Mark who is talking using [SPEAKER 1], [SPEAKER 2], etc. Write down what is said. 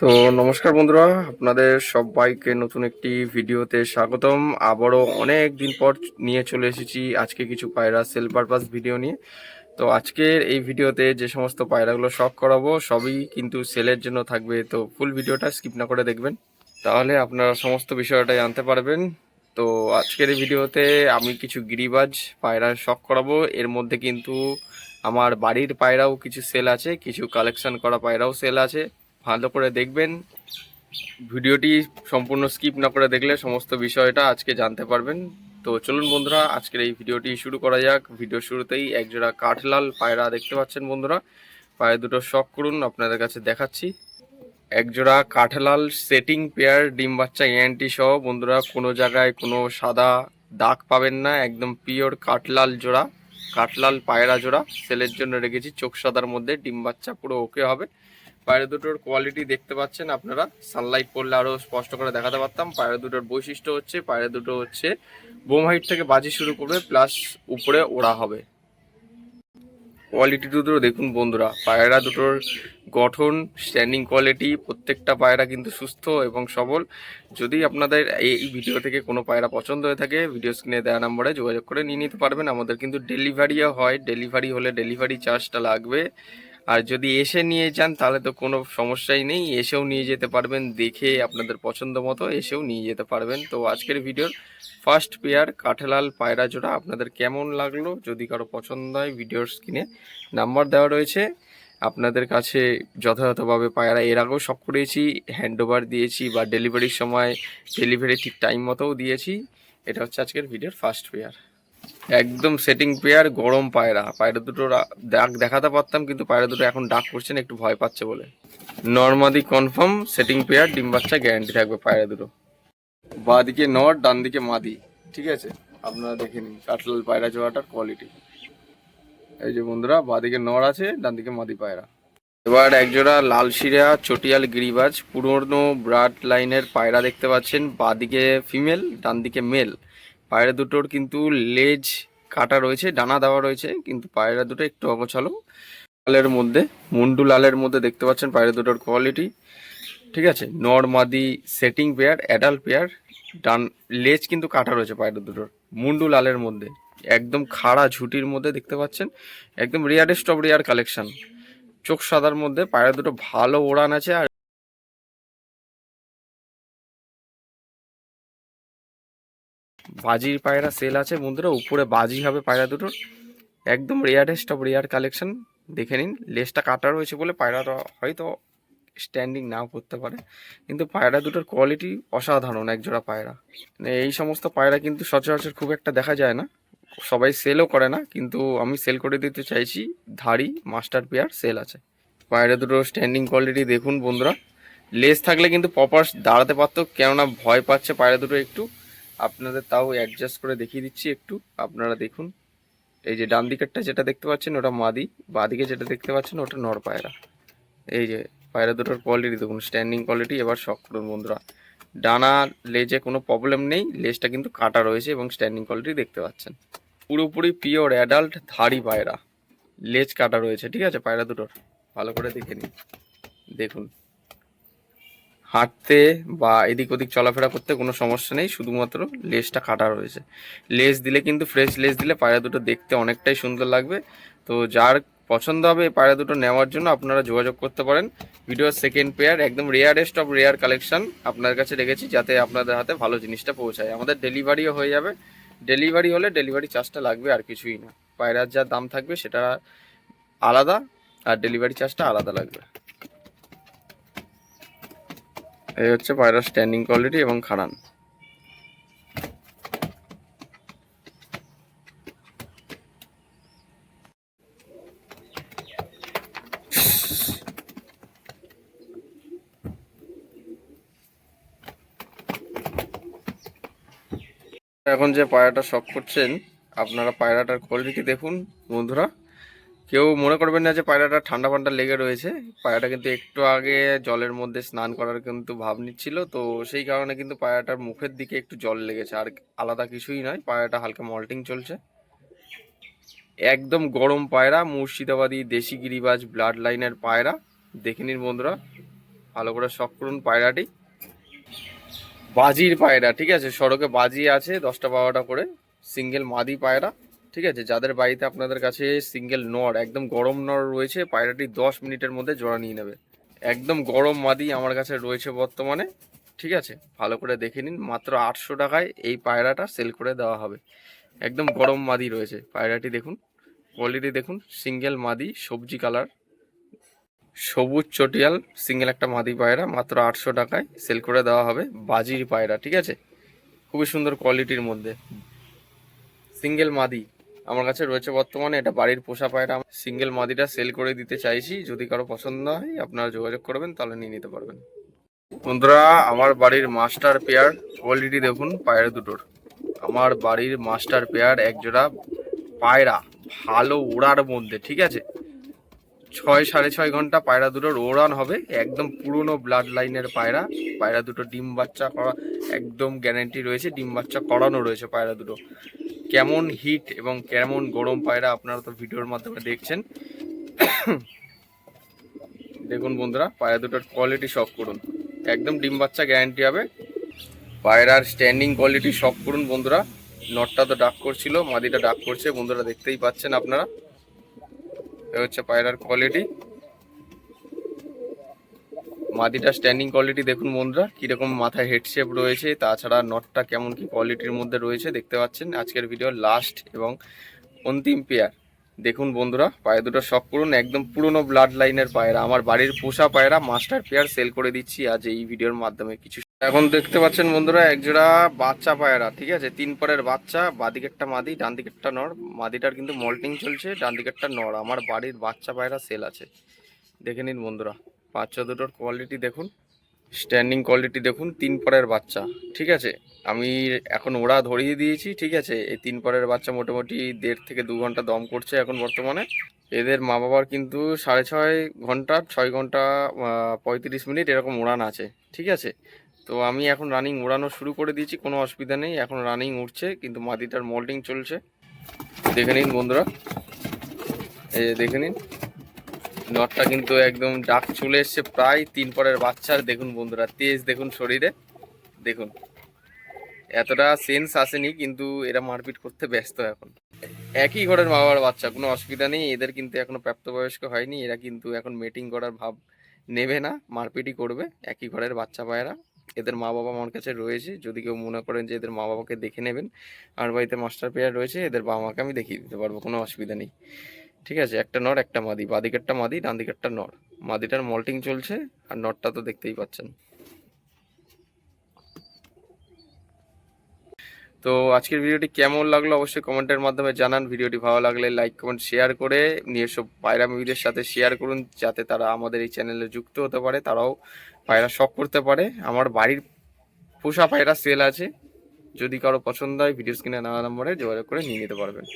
[SPEAKER 1] তো নমস্কার বন্ধুরা, আপনাদের সবাইকে নতুন একটি ভিডিওতে স্বাগতম। আবারও অনেক দিন পর নিয়ে চলে এসেছি আজকে কিছু পায়রা সেল পারপাস ভিডিও নিয়ে। তো আজকের এই ভিডিওতে যে সমস্ত পায়রাগুলো শখ করাবো, সবই কিন্তু সেলের জন্য থাকবে। তো ফুল ভিডিওটা স্কিপ না করে দেখবেন। তাহলে আপনারা সমস্ত বিষয়টাই জানতে পারবেন। তো আজকের এই ভিডিওতে আমি কিছু গিরিবাজ পায়রা শখ করাবো। এর মধ্যে কিন্তু আমার বাড়ির পায়রাও কিছু সেল আছে, কিছু কালেকশন করা পায়রাও সেল আছে। ভালো করে দেখবেন। ভিডিওটি সম্পূর্ণ স্কিপ না করে দেখলে সমস্ত বিষয়টা আজকে জানতে পারবেন। তো চলুন বন্ধুরা, আজকের এই ভিডিওটি শুরু করা যাক। ভিডিও শুরুতেই একজোড়া কাঠলাল পায়রা দেখতে পাচ্ছেন বন্ধুরা। পায়রা দুটো শখ করুন, আপনাদের কাছে দেখাচ্ছি। একজোড়া কাঠলাল সেটিং পেয়ার, ডিম বাচ্চা এনটি সহ। বন্ধুরা, কোনো জায়গায় কোনো সাদা দাগ পাবেন না, একদম পিওর কাঠলাল জোড়া, কাঠলাল পায়রা জোড়া। সেলের জন্য রেখেছি, চোখ সাদার মধ্যে ডিম বাচ্চা পুরো ওকে হবে। পায়রা দুটোর কোয়ালিটি দেখতে পাচ্ছেন আপনারা। সানলাইট পড়লে আরও স্পষ্ট করে দেখাতে পারতাম। পায়রা দুটোর বৈশিষ্ট্য হচ্ছে, পায়রা দুটো হচ্ছে বোম হাইট থেকে বাজি শুরু করবে প্লাস উপরে ওড়া হবে। কোয়ালিটি দুটো দেখুন বন্ধুরা, পায়রা দুটোর গঠন স্ট্যান্ডিং কোয়ালিটি প্রত্যেকটা পায়রা কিন্তু সুস্থ এবং সবল। যদি আপনাদের এই ভিডিও থেকে কোনো পায়রা পছন্দ হয়ে থাকে ভিডিও স্ক্রিনে দেওয়া নম্বরে যোগাযোগ করে নিয়ে নিতে পারবেন। আমাদের কিন্তু ডেলিভারিও হয়। ডেলিভারি হলে ডেলিভারি চার্জটা লাগবে। আর যদি এসে নিয়ে যান, তাহলে তো কোনো সমস্যাই নেই। এসেও নিয়ে যেতে পারবেন দেখে আপনাদের পছন্দ মতো এসেও নিয়ে যেতে পারবেন। তো আজকের ভিডিওর ফার্স্ট পেয়ার কাঠেলাল পায়রা জোড়া আপনাদের কেমন লাগল? যদি কারও পছন্দ হয়, ভিডিওর স্ক্রিনে নাম্বার দেওয়া রয়েছে। আপনাদের কাছে যথাযথভাবে পায়রা, এর আগেও সব করেছি হ্যান্ড ওভার দিয়েছি বা ডেলিভারির সময় ডেলিভারি ঠিক টাইম মতোও দিয়েছি। এটা হচ্ছে আজকের ভিডিওর ফার্স্ট পেয়ার। একদম সেটিং পেয়ার, গরম পায়রা। পায়রা দুটো ডাক দেখাতে পারতাম, কিন্তু পায়রা দুটো এখন ডাক করছে না, একটু ভয় পাচ্ছে বলে। নর্মাদি কনফার্ম সেটিং পেয়ার, ডিম বাচ্চা গ্যারান্টি থাকবে পায়রা দুটো। বাঁ দিকে নর ডান দিকে মাদি, ঠিক আছে? আপনারা দেখে নিন কাটলাল পায়রা জোড়াটার কোয়ালিটি এই যে বন্ধুরা বাঁ দিকে নর আছে ডান দিকে মাদি পায়রা। এবার একজোড়া লাল শিরা, চটিয়াল গিরিবাজ, পুরনো ব্রাড লাইনের পায়রা দেখতে পাচ্ছেন। বাঁদিকে ফিমেল ডান দিকে মেল পায়রা দুটোর কিন্তু লেজ কাটা রয়েছে, ডানা দেওয়া রয়েছে, কিন্তু পায়রা দুটো একটু অগোছালো। লালের মধ্যে, মুন্ডু লালের মধ্যে দেখতে পাচ্ছেন পায়রা দুটোর কোয়ালিটি ঠিক আছে, নর, মাদি সেটিং পেয়ার অ্যাডাল্ট পেয়ার ডান, লেজ কিন্তু কাটা রয়েছে পায়রা দুটোর, মুন্ডু লালের মধ্যে। একদম খাড়া ঝুটির মধ্যে দেখতে পাচ্ছেন, একদম রিয়ারেস্ট অফ রেয়ার কালেকশন চোখ সাদার মধ্যে পায়রা দুটো ভালো ওড়ান আছে আর বাজির পায়রা সেল আছে বন্ধুরা, উপরে বাজি হবে পায়রা দুটোর। একদম রেয়ারেস্ট অফ রেয়ার কালেকশন দেখে নিন। লেজটা কাটা রয়েছে বলে পায়রাটা হয়তো স্ট্যান্ডিং নাও করতে পারে। কিন্তু পায়রা দুটোর কোয়ালিটি অসাধারণ একজোড়া পায়রা। মানে এই সমস্ত পায়রা কিন্তু সচরাচর খুব একটা দেখা যায় না। সবাই সেলও করে না, কিন্তু আমি সেল করে দিতে চাইছি। ধাড়ি মাস্টার পেয়ার সেল আছে। পায়রা দুটোর স্ট্যান্ডিং কোয়ালিটি দেখুন বন্ধুরা। লেস থাকলে কিন্তু প্রপার দাঁড়াতে পারতো, কেননা ভয় পাচ্ছে পায়রা দুটো একটু। আপনাদের তাও অ্যাডজাস্ট করে দেখিয়ে দিচ্ছি একটু। আপনারা দেখুন, এই যে ডান দিকেরটা যেটা দেখতে পাচ্ছেন, ওটা মাদি বাদিকে যেটা দেখতে পাচ্ছেন, ওটা নর পায়রা। এই যে পায়রা দুটোর কোয়ালিটি দেখুন স্ট্যান্ডিং কোয়ালিটি এবার শখ করুন বন্ধুরা। ডানা লেজে কোনো প্রবলেম নেই, লেজটা কিন্তু কাটা রয়েছে এবং স্ট্যান্ডিং কোয়ালিটি দেখতে পাচ্ছেন। পুরোপুরি পিওর অ্যাডাল্ট ধাড়ি পায়রা। লেজ কাটা রয়েছে, ঠিক আছে, পায়রা দুটোর। ভালো করে দেখে নিন। দেখুন। হাঁটতে বা এদিক ওদিক চলাফেরা করতে কোনো সমস্যা নেই, শুধুমাত্র লেজটা কাটা রয়েছে। লেস দিলে কিন্তু ফ্রেশ লেস দিলে পায়রা দুটো দেখতে অনেকটাই সুন্দর লাগবে। তো যার পছন্দ হবে এই পায়রা দুটো নেওয়ার জন্য আপনারা যোগাযোগ করতে পারেন। ভিডিওর সেকেন্ড পেয়ার একদম রেয়ারেস্ট অফ রেয়ার কালেকশন আপনার কাছে রেখেছি, যাতে আপনাদের হাতে ভালো জিনিসটা পৌঁছায়। আমাদের ডেলিভারিও হয়ে যাবে। ডেলিভারি হলে ডেলিভারি চার্জটা লাগবে আর কিছুই না। পায়রার যা দাম থাকবে সেটা আলাদা আর ডেলিভারি চার্জটা আলাদা লাগবে। এই হচ্ছে পায়রার স্ট্যান্ডিং কোয়ালিটি এবং খাড়ান। এখন যে পায়রাটা শখ করছেন, আপনারা পায়রাটার কোয়ালিটি দেখুন, বন্ধুরা। কেউ মনে করবেন না যে পায়রাটা ঠান্ডা ফান্ডা লেগে রয়েছে। পায়রাটা কিন্তু একটু আগে জলের মধ্যে স্নান করার কিন্তু ভাব নিচ্ছিল, তো সেই কারণে কিন্তু পায়রাটার মুখের দিকে একটু জল লেগেছে। আর আলাদা কিছুই নয়, পায়রাটা হালকা মল্টিং চলছে। একদম গরম পায়রা, মুর্শিদাবাদী দেশি গিরিবাজ ব্লাড লাইনের পায়রা। দেখে নিন বন্ধুরা, ভালো করে শখ করুন পায়রাটি। বাজির পায়রা, ঠিক আছে? সড়কে বাজি আছে, দশটা বারোটা করে। সিঙ্গেল মাদি পায়রা। ঠিক আছে? যাদের বাড়িতে আপনাদের কাছে সিঙ্গেল নর, একদম গরম নর রয়েছে, পায়রাটি দশ মিনিটের মধ্যে জোড়া নিয়ে নেবে। একদম গরম মাদি আমার কাছে রয়েছে বর্তমানে, ঠিক আছে? ভালো করে দেখে নিন, মাত্র আটশো টাকায় এই পায়রাটা সেল করে দেওয়া হবে। একদম গরম মাদি রয়েছে, পায়রাটি দেখুন কোয়ালিটি দেখুন সিঙ্গেল মাদি, সবজি কালার সবুজ চটিয়াল সিঙ্গেল একটা মাদি পায়রা, মাত্র আটশো টাকায় সেল করে দেওয়া হবে বাজির পায়রা, ঠিক আছে? খুবই সুন্দর কোয়ালিটির মধ্যে। সিঙ্গেল মাদি আমার কাছে রয়েছে বর্তমানে, এটা বাড়ির পোষা পায়রা। সিঙ্গেল মাদিটা সেল করে দিতে চাইছি। যদি কারও পছন্দ হয়, আপনারা যোগাযোগ করবেন, তাহলে নিয়ে নিতে পারবেন। বন্ধুরা, আমার বাড়ির মাস্টার পেয়ার কোয়ালিটি দেখুন, পায়রা দুটোর। আমার বাড়ির মাস্টার পেয়ার একজোড়া পায়রা, ভালো ওড়ার মধ্যে, ঠিক আছে? ছয় সাড়ে ছয় ঘণ্টা পায়রা দুটোর ওড়ান হবে, একদম পুরনো ব্লাড লাইনের পায়রা। পায়রা দুটো ডিম বাচ্চা করা, একদম গ্যারেন্টি রয়েছে, ডিম বাচ্চা করানো রয়েছে পায়রা দুটো। কেমন হিট এবং কেমন গরম পায়রা আপনারা তো ভিডিওর মাধ্যমে দেখছেন। দেখুন বন্ধুরা, পায়রা দুটোর কোয়ালিটি শখ করুন। একদম ডিম বাচ্চা গ্যারান্টি হবে। পায়রার স্ট্যান্ডিং কোয়ালিটি শখ করুন বন্ধুরা। নটটা তো ডাক করছিল, মাদিটা ডাক করছে, বন্ধুরা দেখতেই পাচ্ছেন আপনারা। এ হচ্ছে পায়রার কোয়ালিটি মাদিটা স্ট্যান্ডিং কোয়ালিটি দেখুন বন্ধুরা, কীরকম মাথায় হেড শেপ রয়েছে, তাছাড়া নটটা কেমন কি কোয়ালিটির মধ্যে রয়েছে দেখতে পাচ্ছেন। আজকের ভিডিও লাস্ট এবং অন্তিম পেয়ার দেখুন বন্ধুরা, পায়ে দুটো শখ করুন, একদম পুরনো ব্লাড লাইনের পায়রা। আমার বাড়ির পোষা পায়রা মাস্টার পেয়ার সেল করে দিচ্ছি আজ এই ভিডিওর মাধ্যমে কিছু। এখন দেখতে পাচ্ছেন বন্ধুরা, একজোড়া বাচ্চা পায়রা, ঠিক আছে? তিন পরের বাচ্চা, বাদিকেরটা মাদি ডান দিকেরটা নর। মাদিটার কিন্তু মল্টিং চলছে ডান দিকেরটা নর। আমার বাড়ির বাচ্চা পায়রা সেল আছে। দেখে নিন বন্ধুরা। বাচ্চা দুটোর কোয়ালিটি দেখুন স্ট্যান্ডিং কোয়ালিটি দেখুন, তিন পরের বাচ্চা, ঠিক আছে? আমি এখন ওরা ধরিয়ে দিয়েছি, ঠিক আছে? এই তিন পরের বাচ্চা মোটামুটি দেড় থেকে দু ঘণ্টা দম করছে এখন বর্তমানে। এদের মা বাবার কিন্তু সাড়ে ছয় ঘণ্টা ছয় ঘণ্টা পঁয়ত্রিশ মিনিট এরকম উড়ান আছে, ঠিক আছে? তো আমি এখন রানিং উড়ানো শুরু করে দিয়েছি, কোনো অসুবিধা নেই, এখন রানিং উঠছে কিন্তু মাদিটার মোল্ডিং চলছে। দেখে নিন বন্ধুরা। এই দেখে নিন। নটটা কিন্তু একদম ডাক চলে এসছে প্রায় তিন পরের বাচ্চার। দেখুন বন্ধুরা, তেজ দেখুন শরীরে। দেখুন, এতটা সেন্স আসেনি, কিন্তু এরা মারপিট করতে ব্যস্ত এখন। একই ঘরের মা বাবার বাচ্চা, কোনো অসুবিধা নেই, এদের কিন্তু এখনও প্রাপ্তবয়স্ক হয়নি, এরা কিন্তু এখন মিটিং করার ভাব নেবে না, মারপিটই করবে, একই ঘরের বাচ্চা পায়রা এদের মা বাবা আমার কাছে রয়েছে, যদি কেউ মনে করেন যে এদের মা বাবাকে দেখে নেবেন আমার বাড়িতে মাস্টার পেয়ার রয়েছে, এদের বাবা মাকে আমি দেখিয়ে দিতে পারব, কোনো অসুবিধা নেই। ঠিক আছে, একটা নর, একটা মাদি। বাদিকেরটা মাদি ডান দিকেরটা নর। মাদিটার মল্টিং চলছে, আর নরটা তো দেখতেই পাচ্ছেন। তো আজকের ভিডিওটি কেমন লাগল অবশ্যই কমেন্টের মাধ্যমে জানান। ভিডিওটি ভালো লাগলে লাইক, কমেন্ট, শেয়ার করে নিয়ে সব পায়রা মিবিদের সাথে শেয়ার করুন, যাতে তারা আমাদের এই চ্যানেলে যুক্ত হতে পারে, তারাও পায়রা শখ করতে পারে। আমার বাড়ির পোষা পায়রা সেল আছে, যদি কারও পছন্দ হয়, ভিডিও স্ক্রিনে নানা নম্বরে যোগাযোগ করে নিয়ে নিতে পারবেন।